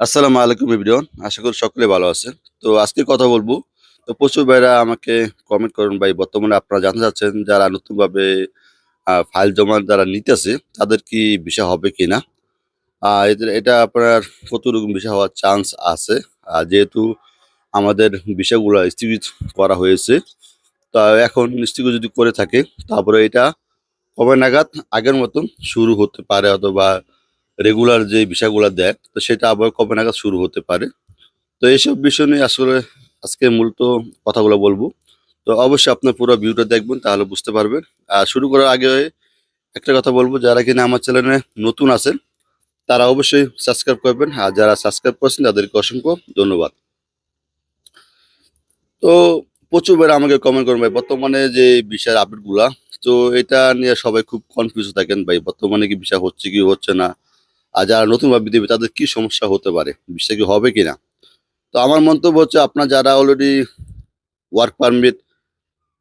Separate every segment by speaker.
Speaker 1: আসসালামু আলাইকুম এভরিওয়ান আশা করি সকলে ভালো আছেন। তো আজকে কথা বলব। তো প্রচুর ভাইরা আমাকে কমেন্ট করুন ভাই বর্তমানে আপনারা জানতে চাচ্ছেন যারা নতুনভাবে ফাইল জমা যারা নিতেছে তাদের কি বিষয় হবে কিনা? আহ, এদের এটা আপনার কতটুকু বিষয় হওয়ার চান্স আছে? আর যেহেতু আমাদের বিষয়গুলো স্থগিত করা হয়েছে তা এখন স্থগিত যদি করে থাকে তারপরে এটা কবে নাগাদ আগের মতন শুরু হতে পারে অথবা রেগুলার যে বিষয়গুলো দেয়, তো সেটা আবার কবে নাগাদ শুরু হতে পারে। তো এইসব বিষয় নিয়ে আসলে আজকে মূলত কথাগুলো বলব। তো অবশ্যই আপনার পুরো ভিউটা দেখবেন, তাহলে বুঝতে পারবেন। আর শুরু করার আগে একটা কথা বলব, যারা কিনা আমার চ্যানেলে নতুন আছেন, তারা অবশ্যই সাবস্ক্রাইব করবেন। আর যারা সাবস্ক্রাইব করছেন, তাদেরকে অসংখ্য ধন্যবাদ। তো প্রচুর বার আমাকে কমেন্ট ভাই, বর্তমানে যে বিষয়ের আপডেটগুলা তো এটা নিয়ে সবাই খুব কনফিউজ থাকেন, ভাই, বর্তমানে কি বিষয় হচ্ছে কি হচ্ছে না। আর যারা নতুন নতুনভাবে দেবে তাদের কি সমস্যা হতে পারে? বিষয় কি হবে কিনা? তো আমার মন্তব্য হচ্ছে আপনার যারা অলরেডি ওয়ার্ক পারমিট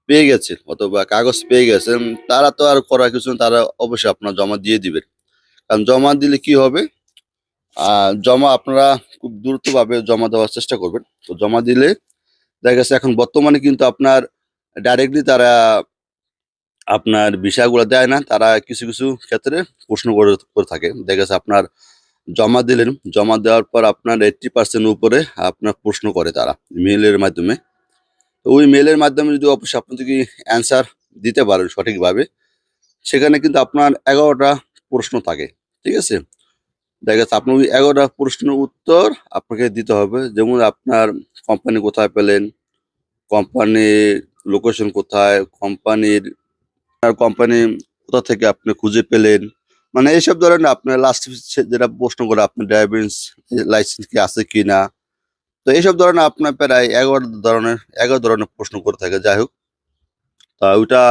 Speaker 1: পেয়ে গেছে অথবা কাগজ পেয়ে গেছেন তারা তো আর করার কিছু না, তারা অবশ্যই আপনার জমা দিয়ে দিবেন কারণ জমা দিলে কি হবে? জমা আপনারা খুব দ্রুতভাবে জমা দেওয়ার চেষ্টা করবেন। তো জমা দিলে দেখা গেছে এখন বর্তমানে কিন্তু আপনার ডাইরেক্টলি তারা আপনার বিষয়গুলো দেয় না, তারা কিছু কিছু ক্ষেত্রে প্রশ্ন করে করে থাকে। দেখা গেছে আপনার জমা দিলেন, জমা দেওয়ার পর আপনার এইট্টি পার্সেন্ট উপরে আপনার প্রশ্ন করে তারা মেলের মাধ্যমে। ওই মেলের মাধ্যমে যদি অবশ্যই আপনি যদি অ্যান্সার দিতে পারেন সঠিকভাবে, সেখানে কিন্তু আপনার এগারোটা প্রশ্ন থাকে, ঠিক আছে? দেখা যাচ্ছে আপনার ওই এগারোটা প্রশ্নের উত্তর আপনাকে দিতে হবে। যেমন আপনার কোম্পানি কোথায় পেলেন কোম্পানির লোকেশন কোথায় কোম্পানির কোম্পানি কোথা থেকে আপনি খুঁজে পেলেন? মানে এইসব ধরনের আপনার লাস্ট যেটা প্রশ্ন করে আপনার ড্রাইভিং লাইসেন্স কি আছে কি না? তো এইসব ধরনের আপনার প্রায় এগারো ধরনের এগারো ধরনের প্রশ্ন করে থাকে, যাই হোক। তা ওইটা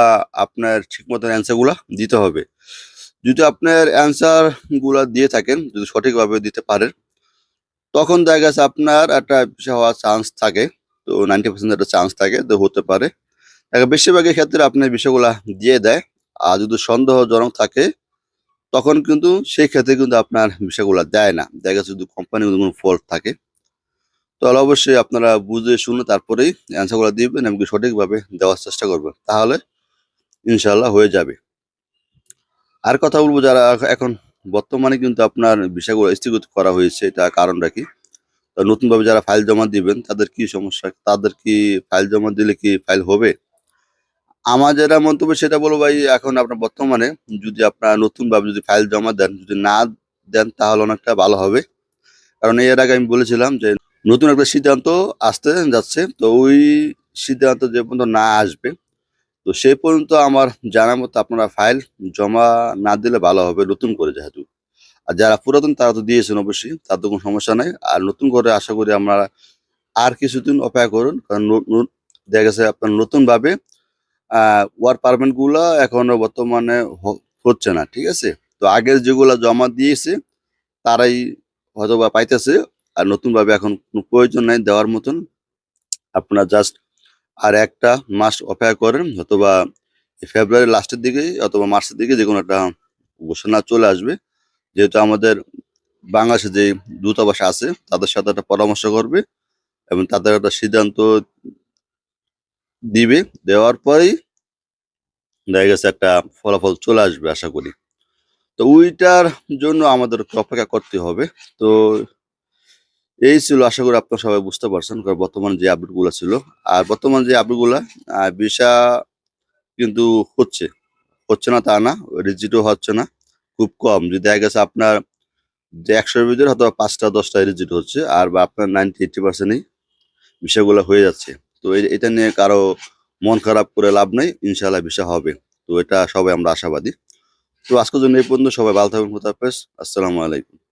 Speaker 1: আপনার ঠিক মতন অ্যান্সারগুলা দিতে হবে। যদি আপনার অ্যান্সারগুলা দিয়ে থাকেন, যদি সঠিকভাবে দিতে পারেন, তখন দেখা গেছে আপনার একটা হওয়ার চান্স থাকে, তো নাইনটি পার্সেন্ট একটা চান্স থাকে, তো হতে পারে। বেশিরভাগের ক্ষেত্রে আপনার বিষয়গুলা দিয়ে দেয়। আর যদি সন্দেহজনক থাকে, তখন কিন্তু সেই ক্ষেত্রে কিন্তু আপনার বিষয়গুলো দেয় না। দেখা গেছে যদি কোম্পানির কোনো ফল্ট থাকে, তাহলে অবশ্যই আপনারা বুঝে শুনে তারপরেই অ্যান্সারগুলো দিবেন এবং সঠিকভাবে দেওয়ার চেষ্টা করবেন। তাহলে ইনশাল্লাহ হয়ে যাবে। আর কথা বলব যারা এখন বর্তমানে কিন্তু আপনার বিষয়গুলো স্থগিত করা হয়েছে এটা কারণটা কি? নতুনভাবে যারা ফাইল জমা দিবেন, তাদের কি সমস্যা? তাদের কি ফাইল জমা দিলে কি ফাইল হবে? আমার যেটা মন্তব্য, সেটা বলব ভাই, এখন আপনার বর্তমানে যদি আপনার নতুনভাবে যদি ফাইল জমা দেন, যদি না দেন, তাহলে অনেকটা ভালো হবে। কারণ এর আগে আমি বলেছিলাম যে নতুন একটা সিদ্ধান্ত আসতে যাচ্ছে, তো ওই সিদ্ধান্ত যে পর্যন্ত না আসবে, তো সেই পর্যন্ত আমার জানার মতো আপনারা ফাইল জমা না দিলে ভালো হবে, নতুন করে যেহেতু। আর যারা পুরাতন, তারা তো দিয়েছেন অবশ্যই, তার তো কোনো সমস্যা নাই। আর নতুন করে আশা করি আমরা আর কিছুদিন অপেক্ষা করুন, কারণ দেখা গেছে আপনার নতুন ভাবে ওয়ার পারমিটগুলা এখনও বর্তমানে হচ্ছে না, ঠিক আছে? তো আগের যেগুলা জমা দিয়েছে, তারাই হয়তো বা পাইতেছে, আর নতুন ভাবে এখন কোনো প্রয়োজন নাই দেওয়ার মতন। আপনার জাস্ট আর একটা মাস অপেক্ষা করেন অথবা ফেব্রুয়ারি লাস্টের দিকে অথবা মার্চের দিকে যে কোনো একটা ঘোষণা চলে আসবে। যেহেতু আমাদের বাংলাদেশে যে দূতাবাস আছে, তাদের সাথে একটা পরামর্শ করবে এবং তাদের একটা সিদ্ধান্ত দিবে, দেওয়ার পরেই দেখা গেছে একটা ফলাফল চলে আসবে, আশা করি। তো ওইটার জন্য আমাদের অপেক্ষা করতে হবে। তো এই ছিল, আশা করি আপনারা সবাই বুঝতে পারছেন, কারণ বর্তমানে যে আপডেটগুলো ছিল। আর বর্তমান যে আপডেটগুলা ভিসা কিন্তু হচ্ছে। হচ্ছে না তা না, রিজিটও হচ্ছে না, খুব কম। যদি দেখা গেছে আপনার যে একশোর ভিতরে হয়তো পাঁচটা, দশটা রিজিট হচ্ছে, আর বা আপনার নাইনটি, এইটটি পার্সেন্টই বিষয়গুলো হয়ে যাচ্ছে। তো এটা নিয়ে কারও মন খারাপ করে লাভ নেই ইনশাল্লাহ বিষয় হবে। তো এটা সবাই আমরা আশাবাদী। তো আজকের জন্য এই পর্যন্ত সবাই ভালো থাকবেন খুদাহাফেজ আসসালামু আলাইকুম।